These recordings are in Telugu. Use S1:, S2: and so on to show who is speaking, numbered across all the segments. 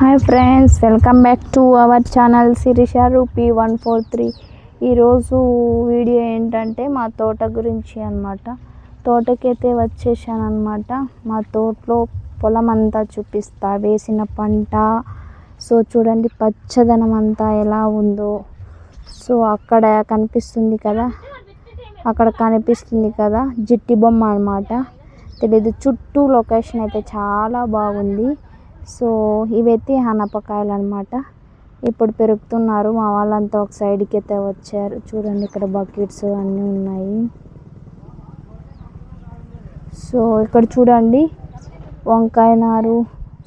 S1: Hi friends welcome back to our channel Sirisha rupee one four three. ఈరోజు వీడియో ఏంటంటే మా తోట గురించి అనమాట తోటకైతే వచ్చేసాను అనమాట మా తోటలో పొలం అంతా చూపిస్తా వేసిన పంట. సో చూడండి పచ్చదనం అంతా ఎలా ఉందో. సో అక్కడ కనిపిస్తుంది కదా అక్కడ కనిపిస్తుంది కదా జిట్టి బొమ్మ అనమాట తెలీదు చుట్టూ లొకేషన్ అయితే చాలా బాగుంది. సో ఇవైతే అనపకాయలు అనమాట ఇప్పుడు పెరుగుతున్నారు. మా వాళ్ళంతా ఒక సైడ్కి అయితే వచ్చారు. చూడండి ఇక్కడ బకెట్స్ అన్నీ ఉన్నాయి. సో ఇక్కడ చూడండి వంకాయ నారు.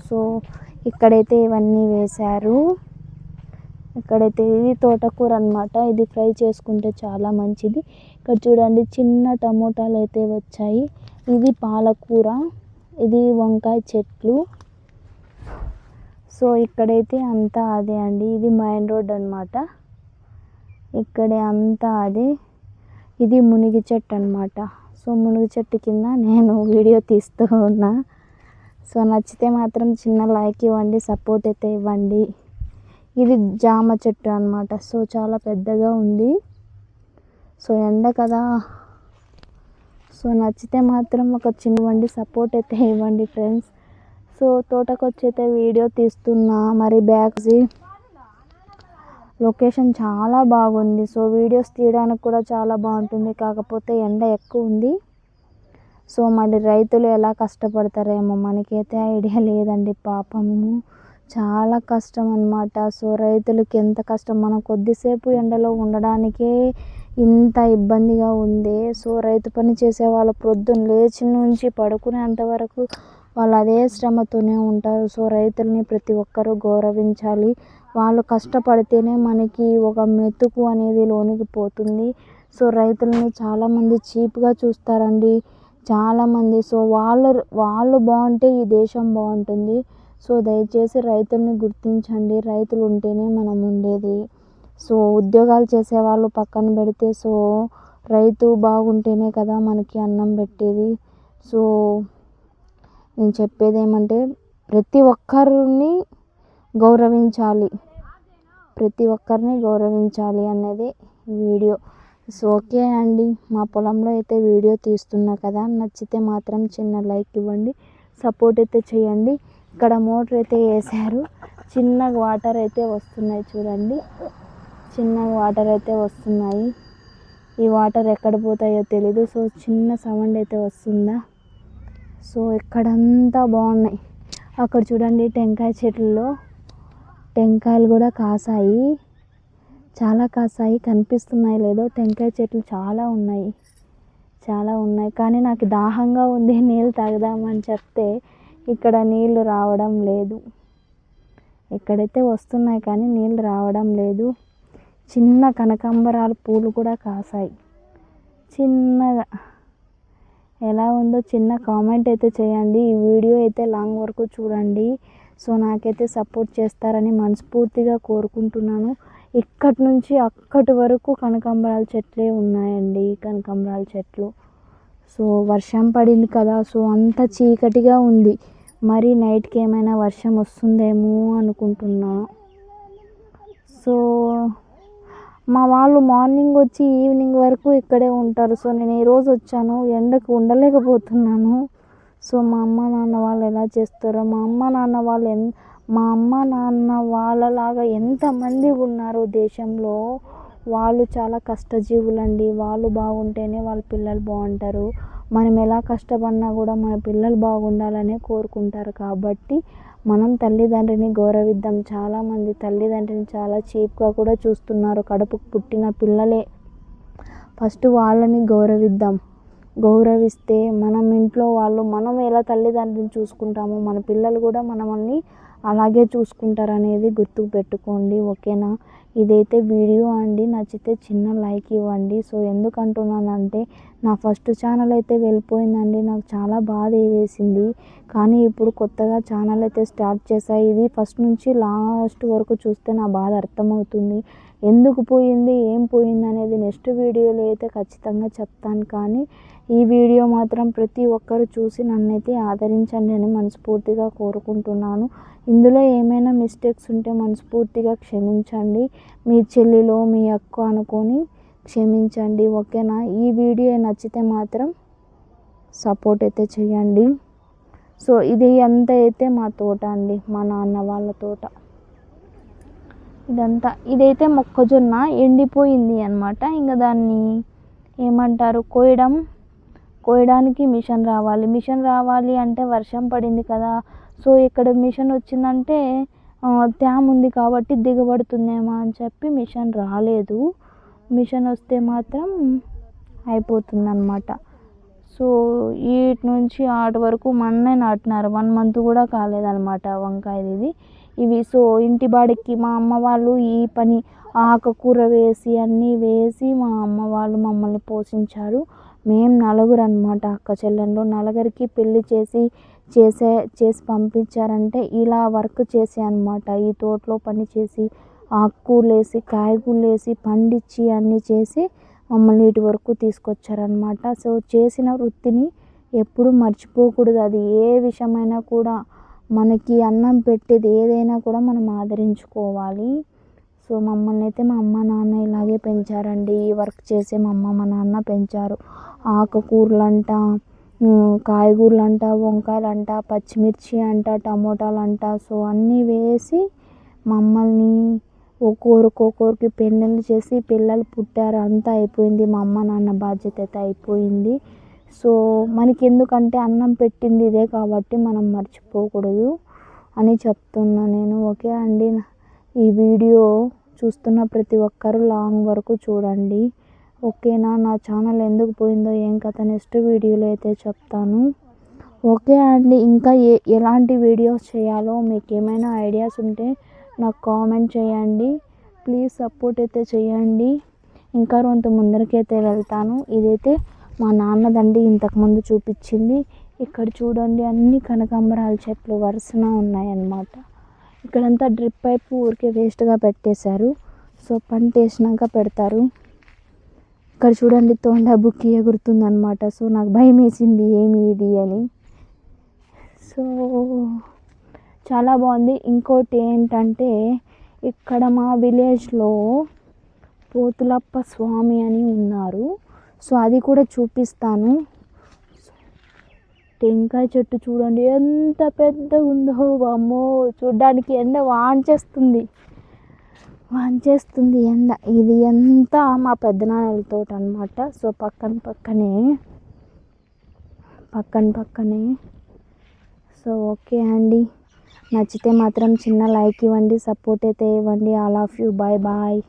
S1: సో ఇక్కడైతే ఇవన్నీ వేశారు. ఇక్కడైతే ఇది తోటకూర అనమాట ఇది ఫ్రై చేసుకుంటే చాలా మంచిది. ఇక్కడ చూడండి చిన్న టమోటాలు అయితే వచ్చాయి. ఇది పాలకూర. ఇది వంకాయ చెట్లు. సో ఇక్కడైతే అంతా అదే అండి. ఇది మెయిన్ రోడ్ అనమాట ఇక్కడే అంతా అదే. ఇది మునిగి చెట్టు అనమాట సో మునిగి చెట్టు కింద నేను వీడియో తీస్తూ ఉన్నా. సో నచ్చితే మాత్రం చిన్న లైక్ ఇవ్వండి సపోర్ట్ అయితే ఇవ్వండి. ఇది జామ చెట్టు అనమాట సో చాలా పెద్దగా ఉంది. సో ఎండ కదా. సో నచ్చితే మాత్రం ఒక చిన్న వండి సపోర్ట్ అయితే ఇవ్వండి ఫ్రెండ్స్. సో తోటకు వచ్చైతే వీడియో తీస్తున్నా మరి బ్యాగ్స్ లొకేషన్ చాలా బాగుంది. సో వీడియోస్ తీయడానికి కూడా చాలా బాగుంటుంది. కాకపోతే ఎండ ఎక్కువ ఉంది. సో మరి రైతులు ఎలా కష్టపడతారేమో మనకైతే ఐడియా లేదండి పాపము. చాలా కష్టం అనమాట సో రైతులకి ఎంత కష్టం. మనం కొద్దిసేపు ఎండలో ఉండడానికే ఇంత ఇబ్బందిగా ఉంది. సో రైతు పని చేసే వాళ్ళు ప్రొద్దున లేచి నుంచి పడుకునేంత వరకు వాళ్ళు అదే శ్రమతోనే ఉంటారు. సో రైతులని ప్రతి ఒక్కరూ గౌరవించాలి. వాళ్ళు కష్టపడితేనే మనకి ఒక మెతుకు అనేది లోనికి పోతుంది. సో రైతులని చాలామంది చీప్గా చూస్తారండి. చాలామంది సో వాళ్ళు వాళ్ళు బాగుంటే ఈ దేశం బాగుంటుంది. సో దయచేసి రైతుల్ని గుర్తించండి. రైతులు ఉంటేనే మనం ఉండేది. సో ఉద్యోగాలు చేసే వాళ్ళు పక్కన పెడితే సో రైతు బాగుంటేనే కదా మనకి అన్నం పెట్టేది. సో నేను చెప్పేది ఏమంటే ప్రతి ఒక్కరిని గౌరవించాలి. ప్రతి ఒక్కరిని గౌరవించాలి అనేది వీడియో. సో ఓకే అండి. మా పొలంలో అయితే వీడియో తీస్తున్నా కదా. నచ్చితే మాత్రం చిన్న లైక్ ఇవ్వండి. సపోర్ట్ అయితే చేయండి. ఇక్కడ మోటర్ అయితే వేశారు. చిన్న వాటర్ అయితే వస్తున్నాయి చూడండి. చిన్న వాటర్ అయితే వస్తున్నాయి. ఈ వాటర్ ఎక్కడ పోతాయో తెలీదు. సో చిన్న సౌండ్ అయితే వస్తుందా? సో ఇక్కడంతా బాగున్నాయి. అక్కడ చూడండి టెంకాయ చెట్లలో టెంకాయలు కూడా కాసాయి. చాలా కాసాయి కనిపిస్తున్నాయి లేదో టెంకాయ చెట్లు చాలా ఉన్నాయి. చాలా ఉన్నాయి. కానీ నాకు దాహంగా ఉంది నీళ్ళు తాగుదామని చెప్తే ఇక్కడ నీళ్ళు రావడం లేదు. ఎక్కడైతే వస్తున్నాయి కానీ నీళ్ళు రావడం లేదు. చిన్న కనకాంబరాలు పూలు కూడా కాసాయి. చిన్నగా ఎలా ఉందో చిన్న కామెంట్ అయితే చేయండి. ఈ వీడియో అయితే లాంగ్ వరకు చూడండి. సో నాకైతే సపోర్ట్ చేస్తారని మనస్ఫూర్తిగా కోరుకుంటున్నాను. ఇక్కడి నుంచి అక్కడి వరకు కనకాంబరాల చెట్లే ఉన్నాయండి. కనకాంబరాల చెట్లు. సో వర్షం పడింది కదా. సో అంత చీకటిగా ఉంది. మరి నైట్కి ఏమైనా వర్షం వస్తుందేమో అనుకుంటున్నాను సో మా వాళ్ళు మార్నింగ్ వచ్చి ఈవినింగ్ వరకు ఇక్కడే ఉంటారు. సో నేను ఈరోజు వచ్చాను. ఎండకు ఉండలేకపోతున్నాను. సో మా అమ్మ నాన్న వాళ్ళు ఎలా చేస్తారో మా అమ్మ నాన్న వాళ్ళు ఎన్ మా అమ్మ నాన్న వాళ్ళలాగా ఎంతమంది ఉన్నారు దేశంలో? వాళ్ళు చాలా కష్టజీవులండి. వాళ్ళు బాగుంటేనే వాళ్ళ పిల్లలు బాగుంటారు. మనం ఎలా కష్టపడినా కూడా మన పిల్లలు బాగుండాలనే కోరుకుంటారు. కాబట్టి మనం తల్లిదండ్రిని గౌరవిద్దాం. చాలామంది తల్లిదండ్రిని చాలా చీప్గా కూడా చూస్తున్నారు. కడుపుకు పుట్టిన పిల్లలే. ఫస్ట్ వాళ్ళని గౌరవిద్దాం. గౌరవిస్తే మనం ఇంట్లో వాళ్ళు మనం ఎలా తల్లిదండ్రులను చూసుకుంటామో మన పిల్లలు కూడా మనల్ని అలాగే చూసుకుంటారు అనేది గుర్తుకు పెట్టుకోండి ఓకేనా? ఇదైతే వీడియో అండి. నచ్చితే చిన్న లైక్ ఇవ్వండి. సో ఎందుకు అంటున్నానంటే నా ఫస్ట్ ఛానల్ అయితే వెళ్ళిపోయిందండి. నాకు చాలా బాధ వేసింది. కానీ ఇప్పుడు కొత్తగా ఛానల్ అయితే స్టార్ట్ చేశాయి ఇది ఫస్ట్ నుంచి లాస్ట్ వరకు చూస్తే నా బాధ అర్థమవుతుంది. ఎందుకు పోయింది? ఏం పోయింది? అనేది నెక్స్ట్ వీడియోలో అయితే ఖచ్చితంగా చెప్తాను. కానీ ఈ వీడియో మాత్రం ప్రతి ఒక్కరు చూసి నన్నైతే ఆదరించండి అని మనస్ఫూర్తిగా కోరుకుంటున్నాను. ఇందులో ఏమైనా మిస్టేక్స్ ఉంటే మనస్ఫూర్తిగా క్షమించండి. మీ చెల్లిలో మీ అక్క అనుకొని క్షమించండి ఓకేనా? ఈ వీడియో నచ్చితే మాత్రం సపోర్ట్ అయితే చేయండి. సో ఇది ఎంత అయితే మా తోట అండి మా నాన్న వాళ్ళ తోట. ఇదంతా. ఇదైతే మొక్కజొన్న ఎండిపోయింది అనమాట ఇంకా దాన్ని ఏమంటారు? కోయడం కోయడానికి మిషన్ రావాలి. మిషన్ రావాలి అంటే వర్షం పడింది కదా. సో ఇక్కడ మిషన్ వచ్చిందంటే తేమ ఉంది కాబట్టి దిగబడుతుందేమో అని చెప్పి మిషన్ రాలేదు. మిషన్ వస్తే మాత్రం అయిపోతుందన్నమాట. సో వీటి నుంచి ఆటి వరకు మొన్నే నాటినారు. వన్ మంత్ కూడా కాలేదనమాట వంకాయ ఇది. ఇవి సో ఇంటి బాడికి మా అమ్మ వాళ్ళు ఈ పని ఆకుకూర వేసి అన్నీ వేసి మా అమ్మ వాళ్ళు మమ్మల్ని పోషించారు. మేము నలుగురు అనమాట అక్క చెల్లెళ్ళు నలుగురికి పెళ్ళి చేసి చేసే చేసి పంపించారంటే ఇలా వర్క్ చేసే అనమాట ఈ తోటలో పని చేసి ఆకుకూరలు వేసి కాయగూరలు వేసి పండించి అన్నీ చేసి మమ్మల్ని ఇటు వరకు తీసుకొచ్చారనమాట సో చేసిన వృత్తిని ఎప్పుడూ మర్చిపోకూడదు. అది ఏ విషయమైనా కూడా మనకి అన్నం పెట్టేది ఏదైనా కూడా మనం ఆదరించుకోవాలి. సో మమ్మల్ని అయితే మా అమ్మ నాన్న ఇలాగే పెంచారండి. ఈ వర్క్ చేసే మా అమ్మ మా నాన్న పెంచారు. ఆకుకూరలు అంట కాయగూరలు అంట వంకాయలు అంట పచ్చిమిర్చి అంట టమోటాలు అంట సో అన్నీ వేసి మమ్మల్ని ఒక్కొక్కరికి ఒక్కొక్కరికి పెళ్ళిళ్ళు చేసి పిల్లలు పుట్టారు. అంతా అయిపోయింది. మా అమ్మ నాన్న బాధ్యత అయితే అయిపోయింది. సో మనకి ఎందుకంటే అన్నం పెట్టింది ఇదే కాబట్టి మనం మర్చిపోకూడదు అని చెప్తున్నా నేను. ఓకే అండి. ఈ వీడియో చూస్తున్న ప్రతి ఒక్కరు లాంగ్ వరకు చూడండి. ఓకేనా? నా ఛానల్ ఎందుకు పోయిందో ఏం కథ నెక్స్ట్ వీడియోలో అయితే చెప్తాను. ఓకే అండి ఇంకా ఏ ఎలాంటి వీడియోస్ చేయాలో మీకు ఏమైనా ఐడియాస్ ఉంటే నాకు కామెంట్ చేయండి. ప్లీజ్ సపోర్ట్ అయితే చేయండి. ఇంకా కొంత ముందరికైతే వెళ్తాను. ఇదైతే మా నాన్నదండి ఇంతకుముందు చూపించింది. ఇక్కడ చూడండి అన్ని కనకాంబరాల చెట్లు వరుసన ఉన్నాయన్నమాట. ఇక్కడంతా డ్రిప్ పైప్ ఊరికే వేస్ట్గా పెట్టేశారు. సో పంట వేసినాక పెడతారు. ఇక్కడ చూడండి తోండా బుక్కి ఎగురుతుంది అనమాట సో నాకు భయం వేసింది ఏమి ఇది అని. సో చాలా బాగుంది. ఇంకోటి ఏంటంటే ఇక్కడ మా విలేజ్లో పోతులప్ప స్వామి అని ఉన్నారు. సో అది కూడా చూపిస్తాను. టెంకాయ చెట్టు చూడండి ఎంత పెద్దగా ఉందో అమ్మో చూడ్డానికి ఎండ వాంచేస్తుంది. వాంచేస్తుంది ఎండ. ఇది ఎంత మా పెద్దనాన్నల తోట అనమాట సో పక్కన పక్కనే పక్కన పక్కనే. సో ఓకే అండి. నచ్చితే మాత్రం చిన్న లైక్ ఇవ్వండి సపోర్ట్ అయితే ఇవ్వండి. All of you. Bye bye.